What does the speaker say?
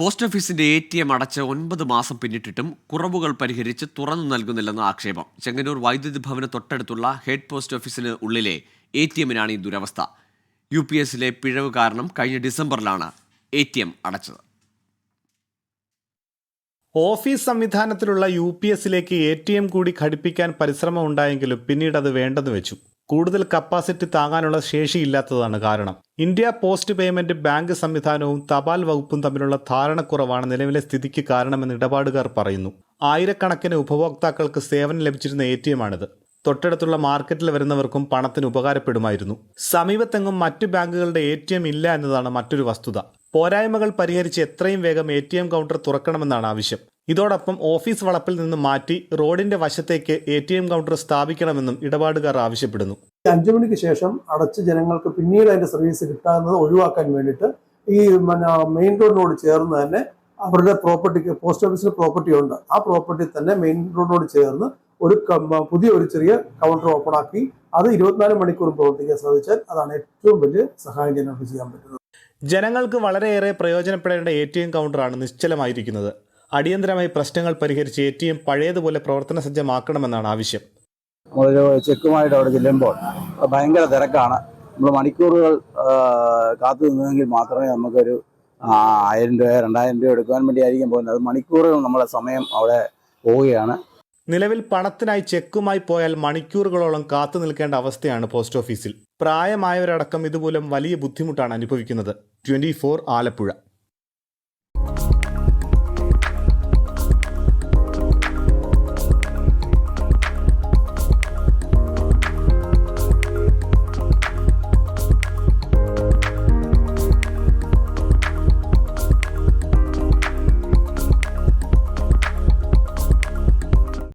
Post ഓഫീസിന്റെ A T M അടച്ച് ഒൻപത് മാസം പിന്നിട്ടിട്ടും കുറവുകൾ പരിഹരിച്ച് തുറന്നു നൽകുന്നില്ലെന്ന ആക്ഷേപം. ചെങ്ങന്നൂർ വൈദ്യുതി ഭവന് തൊട്ടടുത്തുള്ള ഹെഡ് പോസ്റ്റ് ഓഫീസിന് ഉള്ളിലെ എ ടി എമ്മിനാണ് ഈ ദുരവസ്ഥ. യു പി എസിലെ പിഴവ് കാരണം കഴിഞ്ഞ ഡിസംബറിലാണ് എ ടി എം അടച്ചത്. ഓഫീസ് സംവിധാനത്തിലുള്ള യു പി എസിലേക്ക് എ ടി എം കൂടി ഘടിപ്പിക്കാൻ പരിശ്രമം ഉണ്ടായെങ്കിലും പിന്നീട് അത് വേണ്ടെന്ന് വെച്ചു. കൂടുതൽ കപ്പാസിറ്റി താങ്ങാനുള്ള ശേഷിയില്ലാത്തതാണ് കാരണം. ഇന്ത്യ പോസ്റ്റ് പേയ്മെന്റ് ബാങ്ക് സംവിധാനവും തപാൽ വകുപ്പും തമ്മിലുള്ള ധാരണക്കുറവാണ് നിലവിലെ സ്ഥിതിക്ക് കാരണമെന്ന് ഇടപാടുകാർ പറയുന്നു. ആയിരക്കണക്കിന് ഉപഭോക്താക്കൾക്ക് സേവനം ലഭിച്ചിരുന്ന എ ടി എമ്മാണിത് തൊട്ടടുത്തുള്ള മാർക്കറ്റിൽ വരുന്നവർക്കും പണത്തിന് ഉപകാരപ്പെടുമായിരുന്നു. സമീപത്തെങ്ങും മറ്റു ബാങ്കുകളുടെ എ ടി എം ഇല്ല എന്നതാണ് മറ്റൊരു വസ്തുത. പോരായ്മകൾ പരിഹരിച്ച് എത്രയും വേഗം എ ടി എം കൗണ്ടർ തുറക്കണമെന്നാണ് ആവശ്യം. ഇതോടൊപ്പം ഓഫീസ് വളപ്പിൽ നിന്ന് മാറ്റി റോഡിന്റെ വശത്തേക്ക് എ ടി എം കൗണ്ടർ സ്ഥാപിക്കണമെന്നും ഇടപാടുകാർ ആവശ്യപ്പെടുന്നു. അഞ്ചു മണിക്ക് ശേഷം അടച്ച് ജനങ്ങൾക്ക് പിന്നീട് അതിന്റെ സർവീസ് കിട്ടാവുന്നത് ഒഴിവാക്കാൻ വേണ്ടിയിട്ട് ഈ മെയിൻ റോഡിനോട് ചേർന്ന് തന്നെ അവരുടെ പ്രോപ്പർട്ടിക്ക് പോസ്റ്റ് ഓഫീസിന് പ്രോപ്പർട്ടി ഉണ്ട്. ആ പ്രോപ്പർട്ടി തന്നെ മെയിൻ റോഡിനോട് ചേർന്ന് ഒരു പുതിയ ഒരു ചെറിയ കൗണ്ടർ ഓപ്പൺ ആക്കി അത് ഇരുപത്തിനാല് മണിക്കൂർ പ്രവർത്തിക്കാൻ സാധിച്ചാൽ അതാണ് ഏറ്റവും വലിയ സഹായം ജനങ്ങൾക്ക് ചെയ്യാൻ പറ്റുന്നത്. ജനങ്ങൾക്ക് വളരെയേറെ പ്രയോജനപ്പെടേണ്ട എ ടി എം കൗണ്ടറാണ് നിശ്ചലമായിരിക്കുന്നത്. അടിയന്തരമായി പ്രശ്നങ്ങൾ പരിഹരിച്ച് എ ടി എം പഴയതുപോലെ പ്രവർത്തന സജ്ജമാക്കണമെന്നാണ് ആവശ്യം. നമ്മളൊരു ചെക്കുമായിട്ട് അവിടെ ചെല്ലുമ്പോൾ ഭയങ്കര തിരക്കാണ്. നമ്മൾ മണിക്കൂറുകൾ കാത്തു നിന്നെങ്കിൽ മാത്രമേ നമുക്കൊരു ആയിരം രൂപ രണ്ടായിരം രൂപ എടുക്കാൻ വേണ്ടിയായിരിക്കും പോകുന്നത്. അത് മണിക്കൂറുകൾ നമ്മളെ സമയം അവിടെ പോവുകയാണ്. നിലവിൽ പണത്തിനായി ചെക്കുമായി പോയാൽ മണിക്കൂറുകളോളം കാത്തു നിൽക്കേണ്ട അവസ്ഥയാണ് പോസ്റ്റ് ഓഫീസിൽ. പ്രായമായവരടക്കം ഇതുമൂലം വലിയ ബുദ്ധിമുട്ടാണ് അനുഭവിക്കുന്നത്. ട്വന്റി ആലപ്പുഴ.